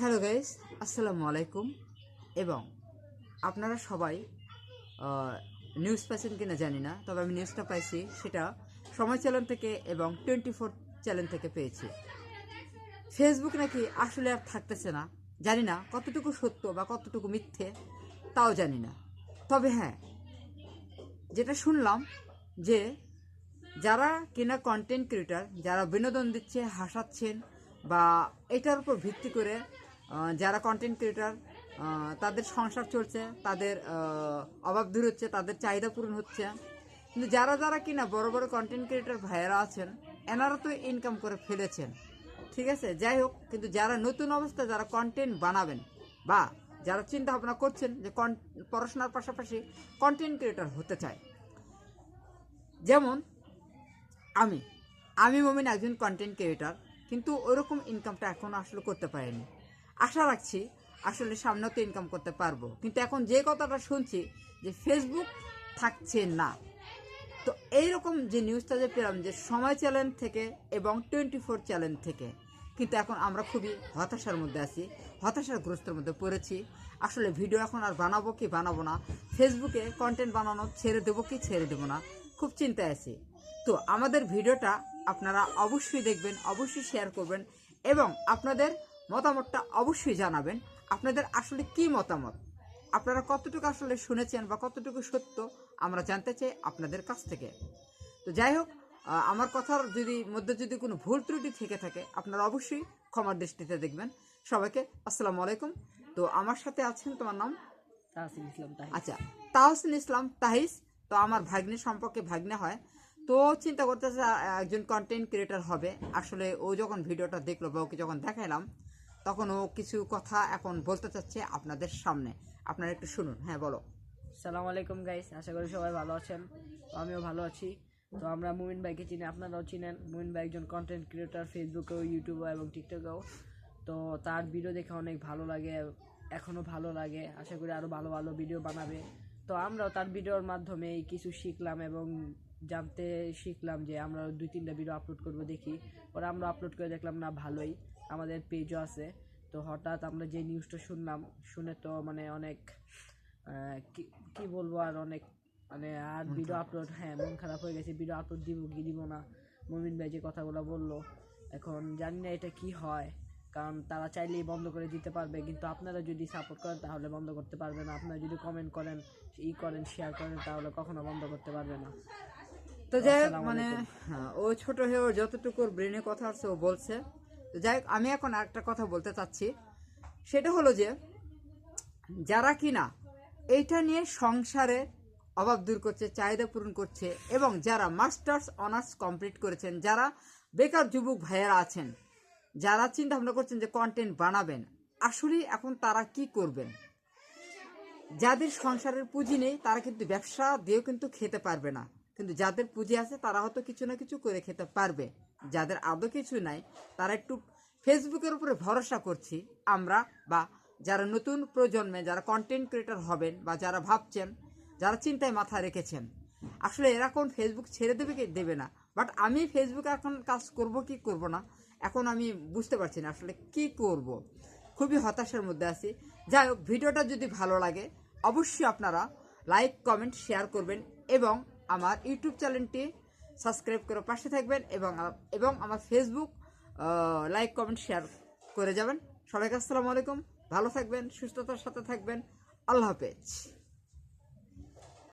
Hello guys, আসসালামু আলাইকুম। এবং আপনারা সবাই নিউজ পাইছেন কিনা জানি না, তবে আমি নিউজটা পাইছি, সেটা সময় চ্যানেল থেকে এবং টোয়েন্টি ফোর চ্যানেল থেকে পেয়েছি। ফেসবুক নাকি আসলে আর থাকতেছে না, জানি না কতটুকু সত্য বা কতটুকু মিথ্যে, তাও জানি না। তবে হ্যাঁ যেটা শুনলাম যে যারা কিনা কন্টেন্ট ক্রিয়েটার যারা বিনোদন দিচ্ছে, হাসাচ্ছেন বা এটার উপর ভিত্তি করে যারা কন্টেন্ট ক্রিয়েটার তাদের সংসার চলছে, তাদের অভাব দূর হচ্ছে, তাদের চাহিদা পূরণ হচ্ছে। কিন্তু যারা যারা কিনা বড় বড় কন্টেন্ট ক্রিয়েটার ভাইয়েরা আছেন, এনারা তো ইনকাম করে ফেলেছেন। ঠিক আছে? যাই হোক, কিন্তু যারা নতুন অবস্থায় যারা কন্টেন্ট বানাবেন বা যারা চিন্তা ভাবনা করছেন যে কন- পড়াশোনার পাশাপাশি কন্টেন্ট ক্রিয়েটার হতে চায়। যেমন আমি আমি মমিন একজন কন্টেন্ট ক্রিয়েটার কিন্তু ওরকম ইনকামটা এখনও আসলে করতে পারিনি। আশা রাখছি আসলে সামনেও তো ইনকাম করতে পারব। কিন্তু এখন যে কথাটা শুনছি যে ফেসবুক থাকছে না। তো এইরকম যে নিউজটা যে পেলাম যে সময় চ্যানেল থেকে এবং টোয়েন্টি ফোর চ্যানেল থেকে, কিন্তু এখন আমরা খুবই হতাশার মধ্যে আছি, হতাশার গ্রস্তের মধ্যে পড়েছি। আসলে ভিডিও এখন আর বানাবো কি বানাবো না ফেসবুকে কন্টেন্ট বানানো ছেড়ে দেবো কি ছেড়ে দেবো না, খুব চিন্তায় আছি। তো আমাদের ভিডিওটা আপনারা অবশ্যই দেখবেন, অবশ্যই শেয়ার করবেন এবং আপনাদের মতামতটা অবশ্যই জানাবেন। আপনাদের আসলে কি মতামত? আপনারা কতটুকু আসলে শুনেছেন বা কতটুকু সত্য আমরা জানতে চাই আপনাদের কাছ থেকে। তো যাই হোক আমার কথার যদি মধ্যে যদি কোনো ভুল ত্রুটি থেকে থাকে আপনারা অবশ্যই ক্ষমার দৃষ্টিতে দেখবেন। সবাইকে আসসালামু আলাইকুম। তো আমার সাথে আছেন তোমার নাম? তাহসিন ইসলাম আচ্ছা তাহসিন ইসলাম তাহিস তো আমার ভাগ্নে সম্পর্কে ভাগ্নে হয়। তো চিন্তা করতেছে একজন কন্টেন্ট ক্রিয়েটার হবে। আসলে ও যখন ভিডিওটা দেখল বা ওকে যখন দেখাইলাম তখন ও কিছু কথা এখন বলতে চাচ্ছে আপনাদের সামনে। আপনারা একটু শুনুন। হ্যাঁ বলো। সালাম আলাইকুম গাইস আশা করি সবাই ভালো আছেন। আমিও ভালো আছি। তো আমরা মুমিন ভাইকে চিনি, আপনারাও চিনেন। মুমিন ভাই একজন কন্টেন্ট ক্রিয়েটার ফেসবুকেও ইউটিউবে এবং টিকটকেও তো তার ভিডিও দেখে অনেক ভালো লাগে এখনও ভালো লাগে। আশা করি আরও ভালো ভালো ভিডিও বানাবে। তো আমরাও তার ভিডিওর মাধ্যমে কিছু শিখলাম এবং জানতে শিখলাম যে আমরা দুই তিনটা ভিডিও আপলোড করব দেখি। পরে আমরা আপলোড করে দেখলাম না ভালোই। আমাদের পেজও আছে। তো হঠাৎ আমরা যে নিউজটা শুনলাম শুনে তো মানে অনেক কি কি বলব আর অনেক মানে আর ভিডিও আপলোড হ্যাঁ মন খারাপ হয়ে গেছে। ভিডিও আপলোড দিব কি দিব না? মমিন ভাই যে কথাগুলো বলল এখন জানি না এটা কি হয়। কারণ তারা চাইলেই বন্ধ করে দিতে পারবে কিন্তু আপনারা যদি সাপোর্ট করেন তাহলে বন্ধ করতে পারবে না। আপনারা যদি কমেন্ট করেন ই করেন শেয়ার করেন তাহলে কখনো বন্ধ করতে পারবে না। তো যাই হোক মানে হ্যাঁ, ও ছোট হয়ে ওর যতটুকু ব্রেনে কথা আছে ও বলছে। তো যাই হোক আমি এখন একটা কথা বলতে চাচ্ছি। সেটা হলো যে যারা কিনা এইটা নিয়ে সংসারে অভাব দূর করছে চাহিদা পূরণ করছে এবং যারা মাস্টার্স অনার্স কমপ্লিট করেছেন যারা বেকার যুবক ভাইয়েরা আছেন যারা চিন্তা ভাবনা করছেন যে কন্টেন্ট বানাবেন আসলেই এখন তারা কি করবেন? যাদের সংসারের পুঁজি নেই তারা কিন্তু ব্যবসা দিয়েও কিন্তু খেতে পারবে না। কিন্তু যাদের পুঁজি আছে, তারা হয়তো কিছু না কিছু করে খেতে পারবে। যাদের আদৌ কিছু নাই, তারা একটু ফেসবুকের উপরে ভরসা করছি আমরা বা যারা নতুন প্রজন্মে, যারা কন্টেন্ট ক্রিয়েটর হবেন বা যারা ভাবছেন, যারা চিন্তায় মাথা রেখেছেন। আসলে এরা কোন ফেসবুক ছেড়ে দেবে দেবে না। বাট আমি ফেসবুকে এখন কাজ করব কি করব না, এখন আমি বুঝতে পারছি না আসলে কি করব। খুবই হতাশার মধ্যে আছি। যাই হোক, ভিডিওটা যদি ভালো লাগে, অবশ্যই আপনারা লাইক কমেন্ট শেয়ার করবেন এবং আমার ইউটিউব চ্যানেলটি সাবস্ক্রাইব করে পাশে থাকবেন এবং এবং আমার ফেসবুক লাইক কমেন্ট শেয়ার করে যাবেন। সবাইকে আসসালামু আলাইকুম। ভালো থাকবেন, সুস্থতার সাথে থাকবেন। আল্লাহ হাফেজ।